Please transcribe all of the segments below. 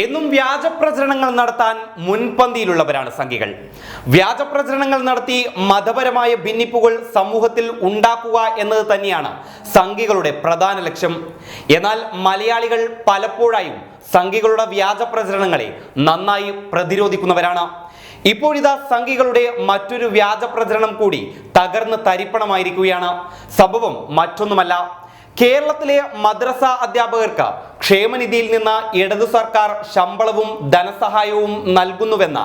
എന്നും വ്യാജ പ്രചരണങ്ങൾ നടത്താൻ മുൻപന്തിയിലുള്ളവരാണ് സംഘികൾ. വ്യാജ പ്രചരണങ്ങൾ നടത്തി മതപരമായ ഭിന്നിപ്പുകൾ സമൂഹത്തിൽ ഉണ്ടാക്കുക എന്നത് തന്നെയാണ് സംഘികളുടെ പ്രധാന ലക്ഷ്യം. എന്നാൽ മലയാളികൾ പലപ്പോഴായും സംഘികളുടെ വ്യാജ പ്രചരണങ്ങളെ നന്നായി പ്രതിരോധിക്കുന്നവരാണ്. ഇപ്പോഴിതാ സംഘികളുടെ മറ്റൊരു വ്യാജ പ്രചരണം കൂടി തകർന്ന് തരിപ്പണമായിരിക്കുകയാണ്. സംഭവം മറ്റൊന്നുമല്ല. കേരളത്തിലെ മദ്രസ അധ്യാപകർക്ക് ക്ഷേമനിധിയിൽ നിന്ന് ഇടതു സർക്കാർ ശമ്പളവും ധനസഹായവും നൽകുന്നുവെന്ന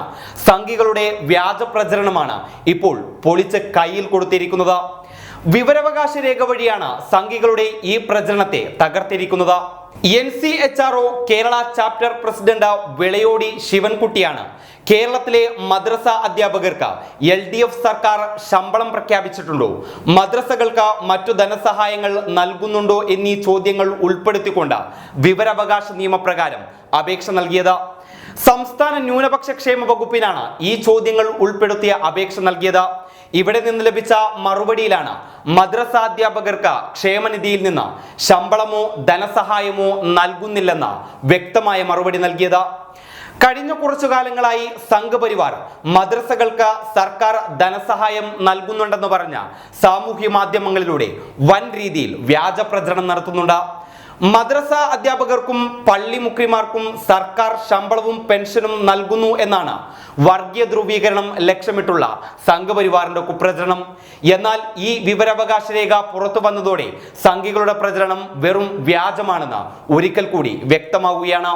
സംഘികളുടെ വ്യാജ പ്രചരണമാണ് ഇപ്പോൾ പൊളിച്ച് കയ്യിൽ കൊടുത്തിരിക്കുന്നത്. വിവരാവകാശ രേഖ വഴിയാണ് സംഘികളുടെ ഈ പ്രചരണത്തെ തകർത്തിരിക്കുന്നത്. N C H R O Kerala chapter president Vilayodi ശിവൻകുട്ടിയാണ്. കേരളത്തിലെ മദ്രസ അധ്യാപകർക്ക് എൽ ഡി എഫ് സർക്കാർ ശമ്പളം പ്രഖ്യാപിച്ചിട്ടുണ്ടോ? മദ്രസകൾക്ക് മറ്റു ധനസഹായങ്ങൾ നൽകുന്നുണ്ടോ എന്നീ ചോദ്യങ്ങൾ ഉൾപ്പെടുത്തിക്കൊണ്ട് വിവരാവകാശ നിയമപ്രകാരം അപേക്ഷ നൽകിയത്. സംസ്ഥാന ന്യൂനപക്ഷ ക്ഷേമ വകുപ്പിനാണ് ഈ ചോദ്യങ്ങൾ ഉൾപ്പെടുത്തിയ അപേക്ഷ നൽകിയത്. ഇവിടെ നിന്ന് ലഭിച്ച മറുപടിയിലാണ് മദ്രസാധ്യാപകർക്ക് ക്ഷേമനിധിയിൽ നിന്ന് ശമ്പളമോ ധനസഹായമോ നൽകുന്നില്ലെന്ന് വ്യക്തമായ മറുപടി നൽകിയത്. കഴിഞ്ഞ കുറച്ചു കാലങ്ങളായി സംഘപരിവാർ മദ്രസകൾക്ക് സർക്കാർ ധനസഹായം നൽകുന്നുണ്ടെന്ന് പറഞ്ഞ സാമൂഹ്യ മാധ്യമങ്ങളിലൂടെ വൻ രീതിയിൽ വ്യാജ പ്രചരണം നടത്തുന്നുണ്ട്. മദ്രസ അധ്യാപകർക്കും പള്ളി മുക്രിമാർക്കും സർക്കാർ ശമ്പളവും പെൻഷനും നൽകുന്നു എന്നാണ് വർഗീയ ധ്രുവീകരണം ലക്ഷ്യമിട്ടുള്ള സംഘപരിവാറിന്റെ കുപ്രചരണം. എന്നാൽ ഈ വിവരാവകാശ രേഖ പുറത്തു വന്നതോടെ സംഘികളുടെ പ്രചരണം വെറും വ്യാജമാണെന്ന് ഒരിക്കൽ കൂടി വ്യക്തമാവുകയാണ്.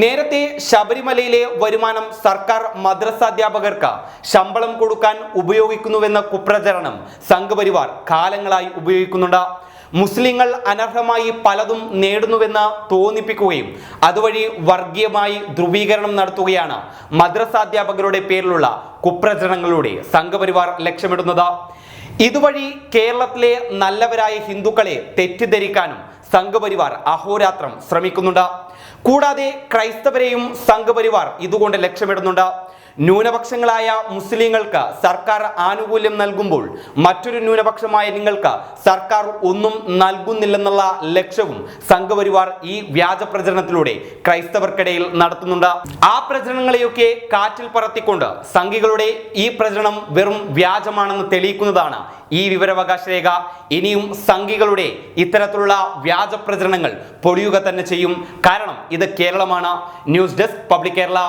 നേരത്തെ ശബരിമലയിലെ വരുമാനം സർക്കാർ മദ്രസ അധ്യാപകർക്ക് ശമ്പളം കൊടുക്കാൻ ഉപയോഗിക്കുന്നുവെന്ന കുപ്രചരണം സംഘപരിവാർ കാലങ്ങളായി ഉപയോഗിക്കുന്നുണ്ട്. മുസ്ലിങ്ങൾ അനർഹമായി പലതും നേടുന്നുവെന്ന് തോന്നിപ്പിക്കുകയും അതുവഴി വർഗീയമായി ധ്രുവീകരണം നടത്തുകയാണ്. മദ്രസാധ്യാപകരുടെ പേരിലുള്ള കുപ്രചരണങ്ങളുടെ സംഘപരിവാർ ലക്ഷ്യമിടുന്നത്. ഇതുവഴി കേരളത്തിലെ നല്ലവരായ ഹിന്ദുക്കളെ തെറ്റിദ്ധരിക്കാനും സംഘപരിവാർ അഹോരാത്രം ശ്രമിക്കുന്നുണ്ട്. കൂടാതെ ക്രൈസ്തവരെയും സംഘപരിവാർ ഇതുകൊണ്ട് ലക്ഷ്യമിടുന്നുണ്ട്. ന്യൂനപക്ഷങ്ങളായ മുസ്ലിങ്ങൾക്ക് സർക്കാർ ആനുകൂല്യം നൽകുമ്പോൾ മറ്റൊരു ന്യൂനപക്ഷമായ നിങ്ങൾക്ക് സർക്കാർ ഒന്നും നൽകുന്നില്ലെന്നുള്ള ലക്ഷ്യവും സംഘപരിവാർ ഈ വ്യാജ പ്രചരണത്തിലൂടെ ക്രൈസ്തവർക്കിടയിൽ നടത്തുന്നുണ്ട്. ആ പ്രചരണങ്ങളെയൊക്കെ കാറ്റിൽ പറത്തിക്കൊണ്ട് സംഘികളുടെ ഈ പ്രചരണം വെറും വ്യാജമാണെന്ന് തെളിയിക്കുന്നതാണ് ഈ വിവരാവകാശ രേഖ. ഇനിയും സംഘികളുടെ ഇത്തരത്തിലുള്ള വ്യാജ പ്രചരണങ്ങൾ പൊടിയുക തന്നെ ചെയ്യും. കാരണം ഇത് കേരളമാണ്. News desk public Kerala.